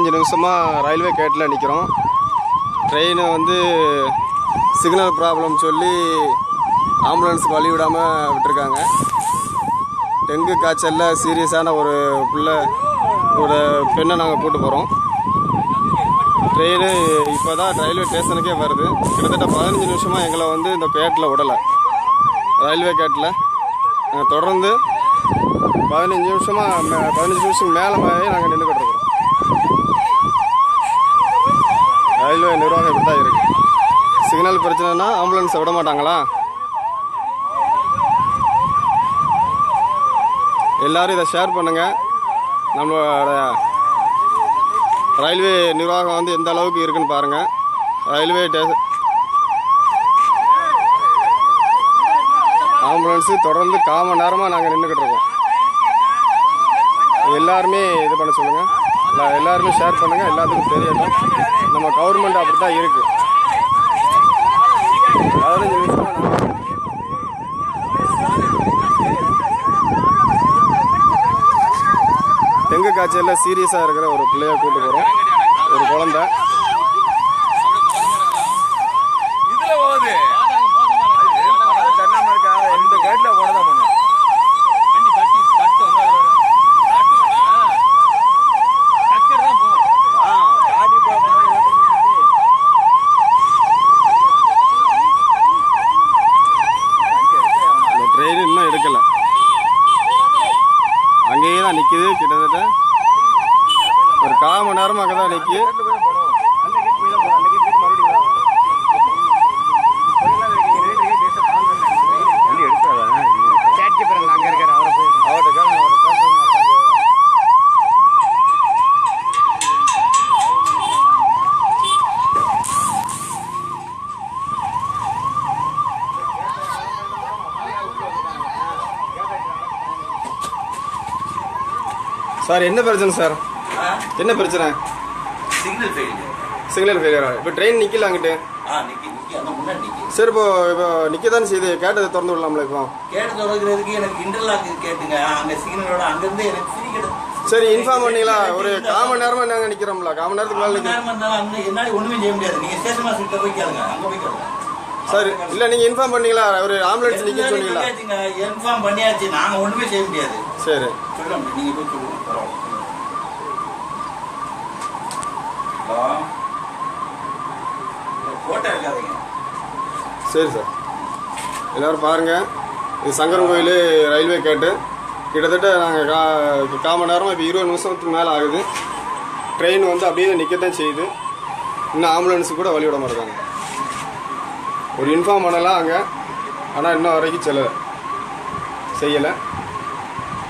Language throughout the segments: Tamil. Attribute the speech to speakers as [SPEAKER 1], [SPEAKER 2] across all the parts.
[SPEAKER 1] பதினஞ்சு நிமிஷமாக ரயில்வே கேட்டில் நிற்கிறோம். ட்ரெயினை வந்து சிக்னல் ப்ராப்ளம் சொல்லி ஆம்புலன்ஸுக்கு வழி விடாமல் விட்டுருக்காங்க. டெங்கு காய்ச்சலில் சீரியஸான ஒரு பிள்ளை ஒரு பெண்ணை நாங்கள் போட்டு போகிறோம் ட்ரெயின் இப்போ தான் ரயில்வே ஸ்டேஷனுக்கே வருது. கிட்டத்தட்ட பதினஞ்சு நிமிஷமாக எங்களை வந்து இந்த கேட்டில் விடலை. ரயில்வே கேட்டில். நாங்கள் தொடர்ந்து பதினஞ்சு நிமிஷமாக மே- பதினஞ்சு நிமிஷம் மேலே மேலே நாங்கள் நின்றுக்கிட்டு இருக்கிறோம். ரயில்வே நிர்வாகம் இப்படி தான் இருக்குது சிக்னல் பிரச்சனைனா ஆம்புலன்ஸை விட மாட்டாங்களா? எல்லாரும் இதை ஷேர் பண்ணுங்கள் நம்மளோட ரயில்வே நிர்வாகம் வந்து எந்த அளவுக்கு இருக்குன்னு பாருங்கள் ரயில்வே ஸ்டேஷன் ஆம்புலன்ஸு தொடர்ந்து கால் மணி நேரமாக நாங்கள் நின்றுக்கிட்டு இருக்கோம். எல்லாருமே இது பண்ண சொல்லுங்கள் நான் எல்லாருமே ஷேர் பண்ணுங்கள் எல்லாத்துக்கும் தெரியட்டும் நம்ம கவர்மெண்ட் அப்படி தான் இருக்குது பதினஞ்சு நிமிஷமா டெங்கு காய்ச்சலில் சீரியஸாக இருக்கிற ஒரு பிள்ளைய கூப்பிட்டு போகிறோம் ஒரு குழந்தை
[SPEAKER 2] இதுல போகுது தென்னாம இருக்கா இந்த கேட்ல போனதான் பண்ணும் வண்டி தட்டி தட்டு வந்து அது வரும். டக்கர் தான் போகும். ஆ, தாண்டி போக போனது
[SPEAKER 1] இந்த ட்ரெயின் இன்னும் எடுக்கலை அங்கேயே தான் நிற்கிது கிட்டத்தட்ட ஒரு கால் மணி நேரமாக அங்கே தான் நிற்கி
[SPEAKER 2] கேட்ல போய் போனோம். அந்த கேட் போய் தான் போனோம். அந்த கேட் கேட் மறுபடியும் தான் வரும். வண்டி எடுக்காதா? அவர்கிட்ட கேளுங்க, அவர்கிட்ட பேசுங்க.
[SPEAKER 1] சார் என்ன பிரச்சனை சார்? என்ன பிரச்சனை?
[SPEAKER 3] சிக்னல் ஃபெயிலியர்
[SPEAKER 1] சிக்னல் ஃபெயிலியரா இப்போ ட்ரெயின் நிற்கல அங்கிட்டு.
[SPEAKER 3] நிக்கி நிக்கி. நிக்கி.
[SPEAKER 1] சரி இப்போ இப்போ நிற்க தான் செய்யுது? கேட்டதை திறந்து விடலாம்ல இப்போ.
[SPEAKER 3] கேட்டு தொடங்குறதுக்கு எனக்கு இன்டர்லாக் கேட்டுங்க. அங்க சிக்னலோட அங்கிருந்து எனக்கு ஃப்ரீ கிடைக்கும்
[SPEAKER 1] சரி இன்ஃபார்ம் பண்ணீங்களா ஒரு நேரமாக நாங்கள் நிற்கிறோம்ல கால் மணி நேரத்துக்கு மேலே
[SPEAKER 3] நேரம் அங்க என்னால ஒண்ணுமே செய்ய முடியாது. நீங்க ஸ்டேஷன் மாஸ்டர் போய் கேளுங்க. அங்க போய் கேளுங்க.
[SPEAKER 1] சார் இல்லை நீங்கள் இன்ஃபார்ம் பண்ணீங்களா ஒரு ஆம்புலன்ஸ் நிற்க சொன்னீங்களா?
[SPEAKER 3] இன்ஃபார்ம் பண்ணியாச்சு. நாங்க ஒண்ணுமே செய்ய முடியாது.
[SPEAKER 1] சரி.
[SPEAKER 3] சொல்ல முடியும் நீங்க போய் சொல்லுங்க. வரும் ஹலோ
[SPEAKER 1] சரி சார். எல்லோரும் பாருங்கள் இது சங்கரன் கோயில் ரயில்வே கேட்டு. கிட்டத்தட்ட நாங்கள் கா கால் மணி நேரமாக இப்போ இருபது நிமிஷத்துக்கு மேலே ஆகுது. ட்ரெயின் வந்து அப்படியே நிற்கத்தான் செய்யுது. இன்னும் ஆம்புலன்ஸு கூட வழி விட மாட்டாங்க ஒரு இன்ஃபார்ம் பண்ணலாம் அங்கே. ஆனால் இன்னும் வரைக்கும் செல்லலை. செய்யலை.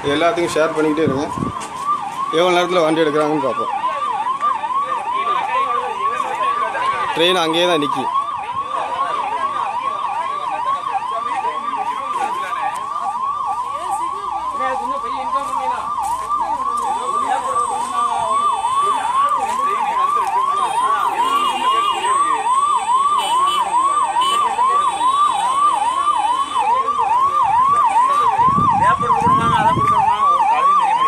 [SPEAKER 1] இது எல்லாத்துக்கும் ஷேர் பண்ணிக்கிட்டே இருக்கோம் எவ்வளோ நேரத்தில் வண்டி எடுக்கிறாங்கன்னு பார்ப்போம். ட்ரெயின் அங்கேயே தான் நிற்கும்
[SPEAKER 2] பேப்பர் கொடுக்கணுமா அதை கொடுக்கணுமா ஒரு காலையும் தெரிய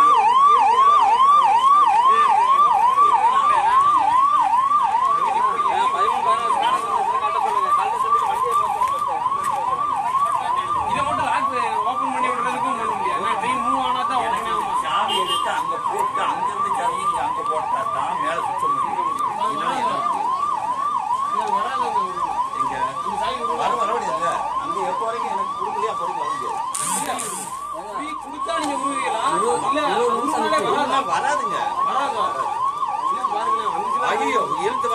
[SPEAKER 2] மாட்டேங்குது
[SPEAKER 3] சாவி எடுத்து அங்க போட்டு அங்கிருந்து சாவி இங்க அங்க போட்டா தான் மேல சுத்த முடியும் இல்லைன்னா எங்க வர வர முடியாது அங்க எப்போ வரைக்கும் எனக்கு கொடுக்கலையா அப்போ வரைக்கும் வர முடியாது இதெல்லாம் வராதுங்க ஐயோ இழுத்து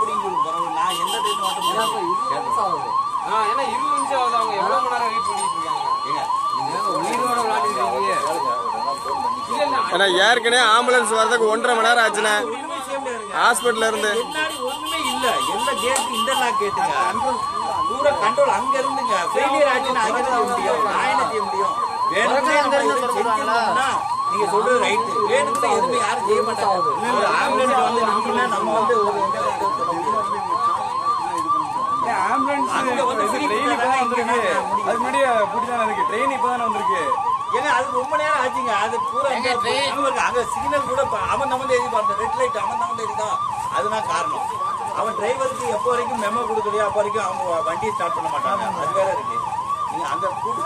[SPEAKER 3] பிடிங்கி விடும் பரவாயில்ல நான் எந்த டைம் மாட்ட முடியாது
[SPEAKER 4] ஏன்னா இருபது நிமிஷம் ஆகுது அவங்க எவ்வளவு மணி நேரம் வெயிட் பண்ணிட்டு இருக்காங்க?
[SPEAKER 1] ஏன்னா ஏற்கனவே ஆம்புலன்ஸ் வர்றதுக்கு ஒன்றரை மணி நேரம் ஆச்சுண்ணே. ஹாஸ்பிட்டல்ல இருந்து.
[SPEAKER 3] முன்னாடி ஒண்ணுமே இல்ல. எந்த கேட் இன்டர்லாக் கேட்டுங்க பூரா கண்ட்ரோல் அங்க இருந்துங்க. ஃபெயிலியர் ஆச்சுன்னா அங்க முடியும். நான் என்ன செய்ய முடியும்? வேணும்னே நம்ம நீங்க சொல்றது ரைட் வேணும்னே எதுவுமே யாரும் செய்ய மாட்டாங்க. ஆம்புலன்ஸ் வந்து நிக்கல நம்ம வந்து ஒரு
[SPEAKER 2] ஆம்புலன்ஸ் ட்ரெயின் இப்போ
[SPEAKER 3] தான்
[SPEAKER 2] தான்
[SPEAKER 3] இங்க
[SPEAKER 2] வந்திருக்கு.
[SPEAKER 3] நான் முடியும்.
[SPEAKER 2] அதுக்கு முன்னாடி பிடிச்சான இருக்கு. ட்ரெயின் இப்போ தானே வந்திருக்கு.
[SPEAKER 5] ஏங்க அது ரொம்ப நேரம் ஆச்சுங்க. அது பூரா அங்க சிக்னல் கூட அவன் நம்ம எழுதி பார்த்த ரெட் லைட் அவன் நம்ம எழுதி தான். அதுதான் காரணம். அவன் டிரைவருக்கு எப்போ வரைக்கும் மெமோ கொடுக்கலையோ அப்போ வரைக்கும் அவங்க வண்டியை ஸ்டார்ட் பண்ண மாட்டாங்க. அது வேற இருக்கு. நீங்க அங்க கூட்டு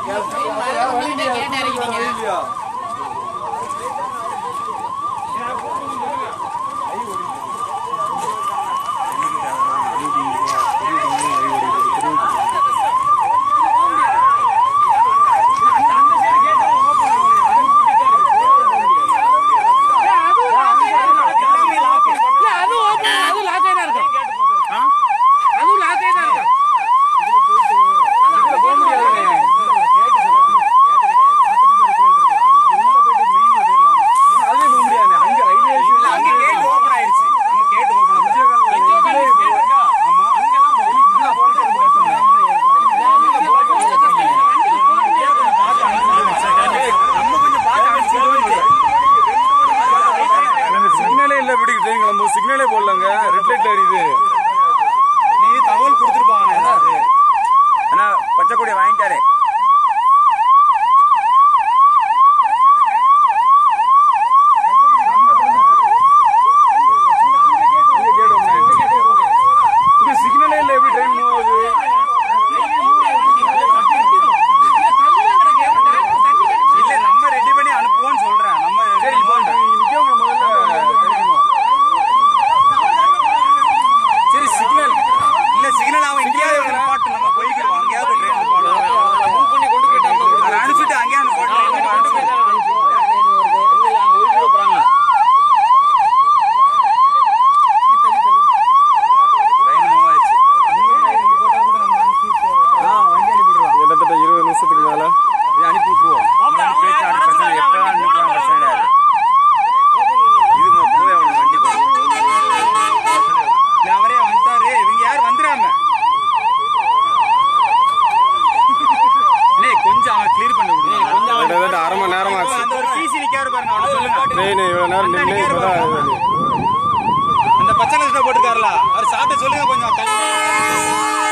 [SPEAKER 6] அந்த பச்சை கலர்ல அவர் சாப்பிட்டு சொல்லுங்க கொஞ்சம்.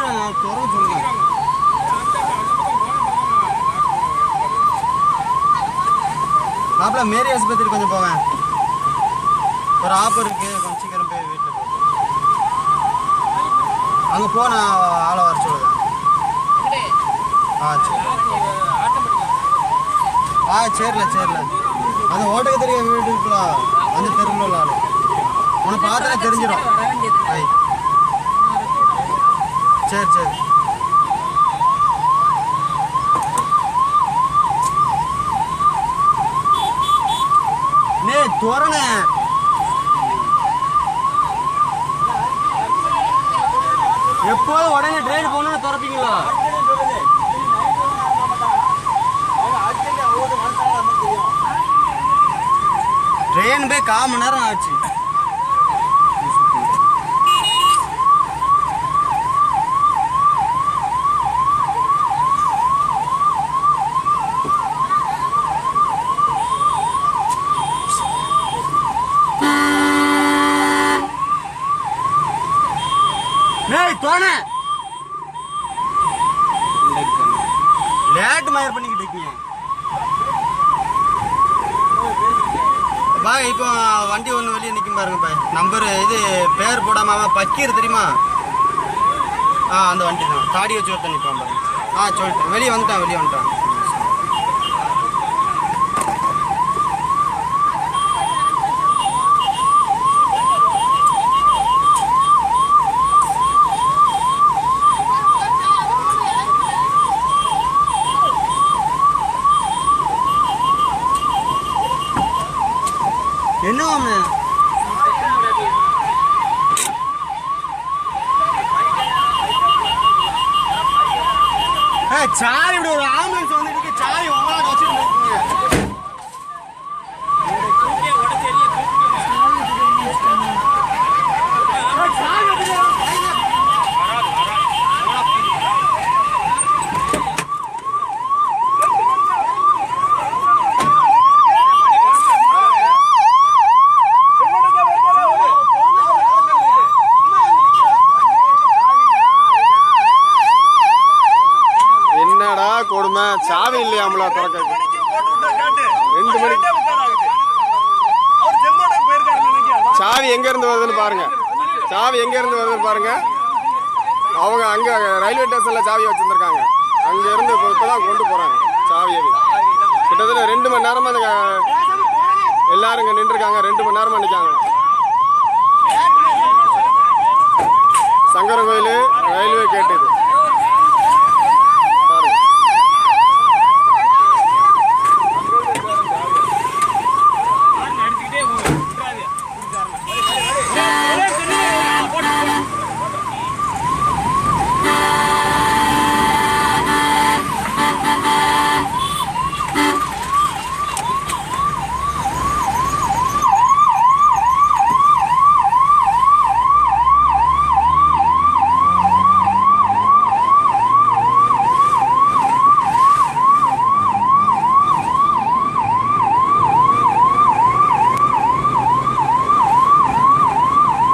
[SPEAKER 7] ஒதுக்கிறேன் நான் சொல்லுங்க மாப்பிள்ள மேரி ஆஸ்பத்திரி கொஞ்சம் போவேன் ஒரு ஆஃபர் இருக்கு கொஞ்சம் சீக்கிரம் போய் வீட்டில் அங்கே போ ஆளை வர சொல்லுவேன் ஆ சரி. ஆ சரில சரில. அந்த ஓட்டுக்கு தெரிய வீட்டுக்குள்ள அந்த தெருவில் உள்ள ஆளு. உன்னை பார்த்தா தெரிஞ்சிடும். சரி சரி. நே தோரண எப்போதும் உடனே ட்ரெயின் போகணும்னு திறப்பீங்களா ட்ரெயின் போய் கால் மணி நேரம் ஆச்சு. தோண லேட் மயர் பண்ணிக்கிட்டு இருக்கீங்க. இப்போ வண்டி ஒன்று வெளியே நிற்கும் பாருங்க பா நம்பர் இது பேர் போடாம பக்கீர் தெரியுமா? ஆ அந்த வண்டி தான் தாடி வச்சு ஒருத்தன் நிற்பான் பாருங்க. ஆ சொல்லிட்டேன். வெளியே வந்துட்டான் வெளியே வந்துட்டான். என்ன அவனு
[SPEAKER 1] அவங்க அங்க ரயில்வே ஸ்டேஷன்ல சாவி வச்சிருந்திருக்காங்க. அங்க இருந்து இப்ப- இப்பதான் கொண்டு போறாங்க சாவியை. கிட்டத்தட்ட ரெண்டு மணி நேரமா அந்த எல்லாரும் இங்க நின்றுருக்காங்க. ரெண்டு மணி நேரமா நிக்காங்க. சங்கரன் கோயில் ரயில்வே கேட் இது பாருங்க
[SPEAKER 4] அடிச்சுக்கிட்டே விட்டுறாது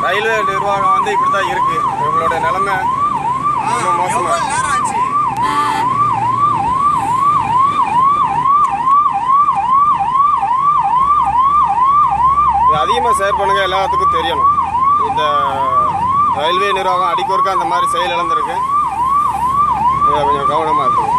[SPEAKER 1] ரயில்வே நிர்வாகம் வந்து இப்படி தான் இருக்கு. இவங்களோட நிலைமை ரொம்ப மோசமா
[SPEAKER 7] எவ்வளவு
[SPEAKER 1] இருக்கு.
[SPEAKER 7] நேரம் ஆச்சு
[SPEAKER 1] இது அதிகமாக ஷேர் பண்ணுங்க எல்லாத்துக்கும் தெரியணும். இந்த ரயில்வே நிர்வாகம் அடிக்கொருக்க அந்த மாதிரி செயல் இழந்திருக்கு. இதை கொஞ்சம் கவனமாக இருக்குது